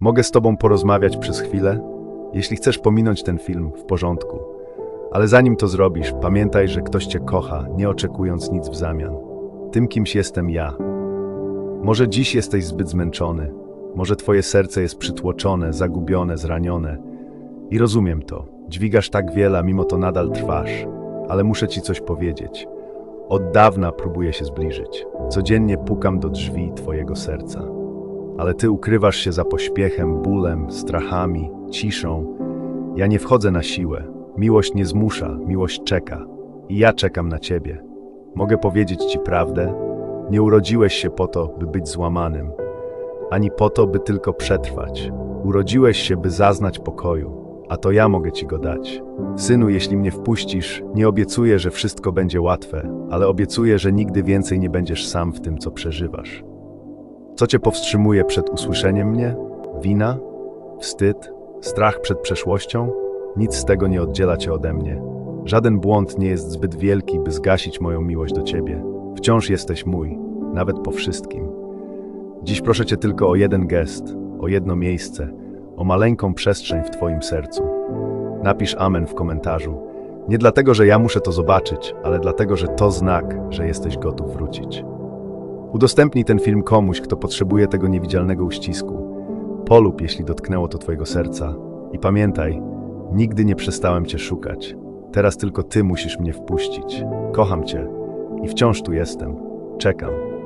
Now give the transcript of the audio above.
Mogę z tobą porozmawiać przez chwilę? Jeśli chcesz pominąć ten film, w porządku. Ale zanim to zrobisz, pamiętaj, że ktoś cię kocha, nie oczekując nic w zamian. Tym kimś jestem ja. Może dziś jesteś zbyt zmęczony, może twoje serce jest przytłoczone, zagubione, zranione. I rozumiem to. Dźwigasz tak wiele, mimo to nadal trwasz. Ale muszę ci coś powiedzieć. Od dawna próbuję się zbliżyć. Codziennie pukam do drzwi twojego serca. Ale ty ukrywasz się za pośpiechem, bólem, strachami, ciszą. Ja nie wchodzę na siłę. Miłość nie zmusza, miłość czeka. I ja czekam na ciebie. Mogę powiedzieć ci prawdę? Nie urodziłeś się po to, by być złamanym, ani po to, by tylko przetrwać. Urodziłeś się, by zaznać pokoju, a to ja mogę ci go dać. Synu, jeśli mnie wpuścisz, nie obiecuję, że wszystko będzie łatwe, ale obiecuję, że nigdy więcej nie będziesz sam w tym, co przeżywasz. Co cię powstrzymuje przed usłyszeniem mnie? Wina? Wstyd? Strach przed przeszłością? Nic z tego nie oddziela cię ode mnie. Żaden błąd nie jest zbyt wielki, by zgasić moją miłość do ciebie. Wciąż jesteś mój, nawet po wszystkim. Dziś proszę cię tylko o jeden gest, o jedno miejsce, o maleńką przestrzeń w twoim sercu. Napisz amen w komentarzu. Nie dlatego, że ja muszę to zobaczyć, ale dlatego, że to znak, że jesteś gotów wrócić. Udostępnij ten film komuś, kto potrzebuje tego niewidzialnego uścisku. Polub, jeśli dotknęło to twojego serca. I pamiętaj, nigdy nie przestałem cię szukać. Teraz tylko ty musisz mnie wpuścić. Kocham cię i wciąż tu jestem. Czekam.